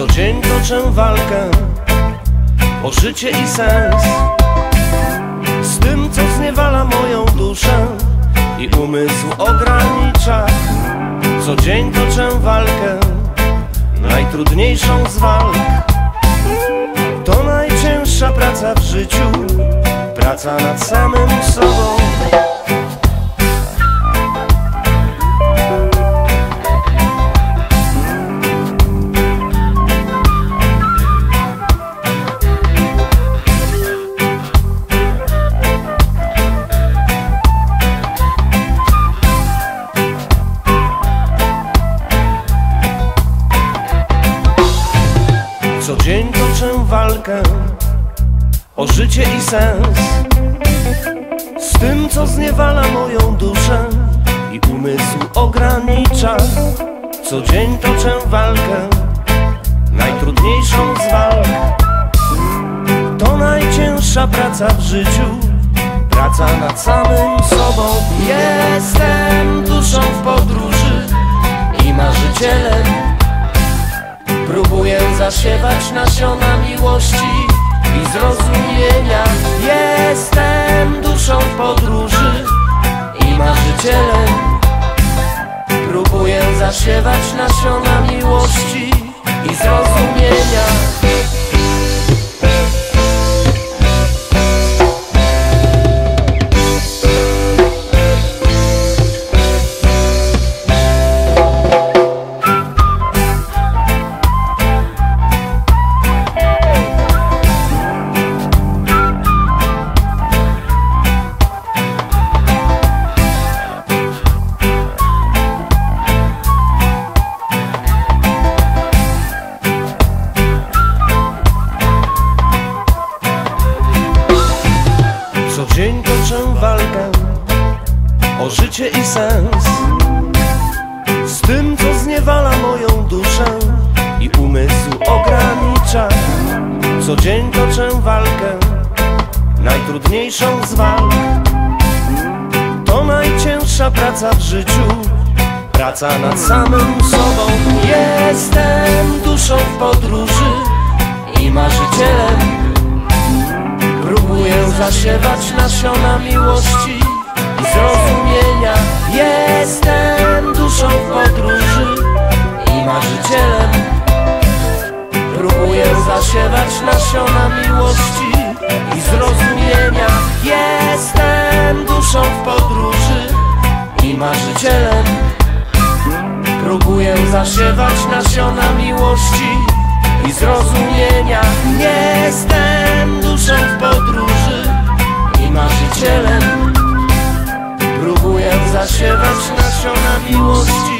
Co dzień toczę walkę o życie i sens. Z tym, co zniewala moją duszę i umysł ogranicza. Co dzień toczę walkę, najtrudniejszą z walk. To najcięższa praca w życiu, praca nad samym sobą walkę o życie i sens. Z tym, co zniewala moją duszę i umysł ogranicza. Co dzień toczę walkę, najtrudniejszą z walk. To najcięższa praca w życiu, praca nad samym sobą. Jestem duszą w podróży i marzycielem zasiewać nasiona miłości i zrozumienia. Jestem duszą podróży toczę walkę o życie i sens. Z tym, co zniewala moją duszę i umysł ogranicza. Co dzień toczę walkę, najtrudniejszą z walk. To najcięższa praca w życiu, praca nad samym sobą. Jestem duszą w podróży i marzycielem zasiewać nasiona miłości i zrozumienia. Jestem duszą w podróży i marzycielem. Próbuję zasiewać nasiona miłości i zrozumienia. Jestem duszą w podróży i marzycielem. Próbuję zasiewać nasiona miłości i zrozumienia